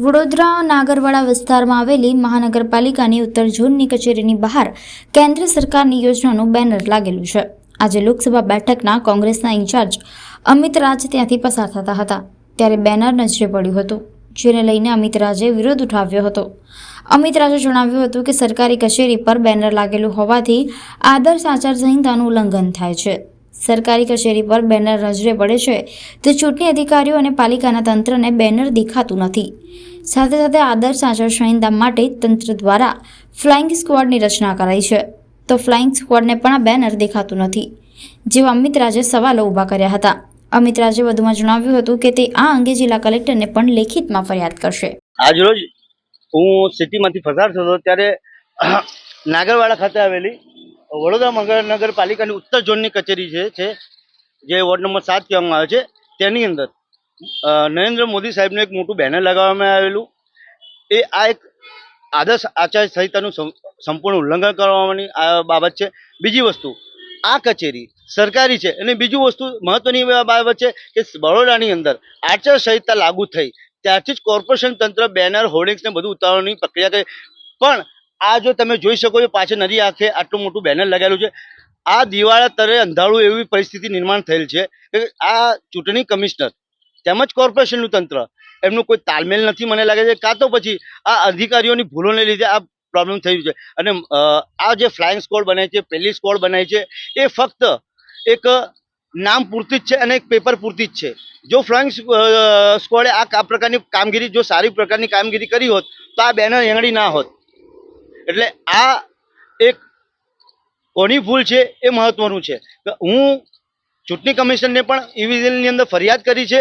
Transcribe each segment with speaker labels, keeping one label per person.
Speaker 1: વડોદરા નાગરવાડા વિસ્તારમાં આવેલી મહાનગરપાલિકાની ઉત્તર ઝોનની કચેરીની બહાર કેન્દ્ર સરકારની યોજનાનું બેનર લાગેલું છે. આજે લોકસભા બેઠકના કોંગ્રેસના ઇન્ચાર્જ અમિત રાજ ત્યાંથી પસાર થતા હતા. ત્યારે બેનર નજરે પડ્યું હતું. જેને લઈને અમિત રાજે વિરોધ ઉઠાવ્યો હતો. અમિત રાજે જણાવ્યું હતું કે સરકારી કચેરી પર બેનર લાગેલું હોવાથી આદર્શ આચારસંહિતાનું ઉલ્લંઘન થાય છે. સરકારી કચેરી પર બેનર નજરે પડે છે તો ચૂંટણી અધિકારીઓ અને પાલિકાના તંત્રને બેનર દેખાતું નથી. સાથે સાથે આદર્શ આચારસંહિતા માટે તંત્ર દ્વારા ફ્લાઇંગ સ્ક્વોડની રચના કરાઈ છે. તો ફ્લાઇંગ સ્ક્વોડને પણ આ બેનર દેખાતું નથી. જેવા અમિત રાજે સવાલો ઊભા કર્યા હતા. અમિત રાજે વધુમાં જણાવ્યું હતું કે તે આ અંગે જિલ્લા કલેક્ટરને પણ લેખિતમાં ફરિયાદ કરશે.
Speaker 2: આજરોજ હું સિટીમાંથી પસાર થતો ત્યારે નાગરવાડા ખાતે આવેલી વડોદરા મહાનગરપાલિકાની ઉત્તર ઝોનની કચેરી છે છે, જે વોર્ડ નંબર સાત કહેવામાં આવે છે. તેની અંદર નરેન્દ્ર મોદી સાહેબનું એક મોટું બેનર લગાવવામાં આવેલું. એ આ એક આદર્શ આચાર સંહિતાનું સંપૂર્ણ ઉલ્લંઘન કરવાની બાબત છે. બીજી વસ્તુ, આ કચેરી સરકારી છે. અને બીજું વસ્તુ મહત્વની બાબત છે કે બરોડાની અંદર આચાર સંહિતા લાગુ થઈ, ત્યારથી જ કોર્પોરેશન તંત્ર બેનર હોર્ડિંગ્સને બધું ઉતારવાની પ્રક્રિયા કરી પણ આ જો તમે જોઈ શકો છો પાછળ નદી આંખે આટલું મોટું બેનર લગાવેલું છે. આ દિવાળા તરે અંધારું એવી પરિસ્થિતિ નિર્માણ થયેલ છે કે આ ચૂંટણી કમિશનર તેમજ કોર્પોરેશનનું તંત્ર એમનું કોઈ તાલમેલ નથી મને લાગે છે. કાં તો પછી આ અધિકારીઓની ભૂલોને લીધે આ પ્રોબ્લેમ થયું છે. અને આ જે ફ્લાઇંગ સ્કોડ બનાવી છે, પેલી સ્કોડ બનાવી છે, એ ફક્ત એક નામ પૂરતી જ છે અને એક પેપર પૂરતી જ છે. જો ફ્લાઇંગ સ્કોડે આ પ્રકારની કામગીરી, જો સારી પ્રકારની કામગીરી કરી હોત, તો આ બેનર એંગડી ના હોત. એટલે આ એક કોની ભૂલ છે એ મહત્વનું છે. હું ચૂંટણી કમિશનને પણ ઇવિઝનની અંદર ફરિયાદ કરી છે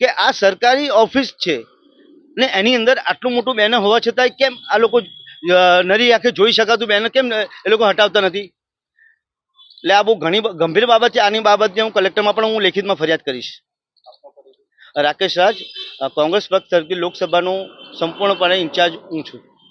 Speaker 2: કે આ સરકારી ઓફિસ છે ને એની અંદર આટલું મોટું બેનર હોવા છતાંય કેમ આ લોકો નરી આંખે જોઈ શકાતું બેનર કેમ એ લોકો હટાવતા નથી? એટલે આ બહુ ઘણી ગંભીર બાબત છે. આની બાબતે હું કલેક્ટરમાં પણ હું લેખિતમાં ફરિયાદ કરીશ. રાકેશ રાજ કોંગ્રેસ પક્ષ તરફથી લોકસભાનું સંપૂર્ણપણે ઇન્ચાર્જ હું છું.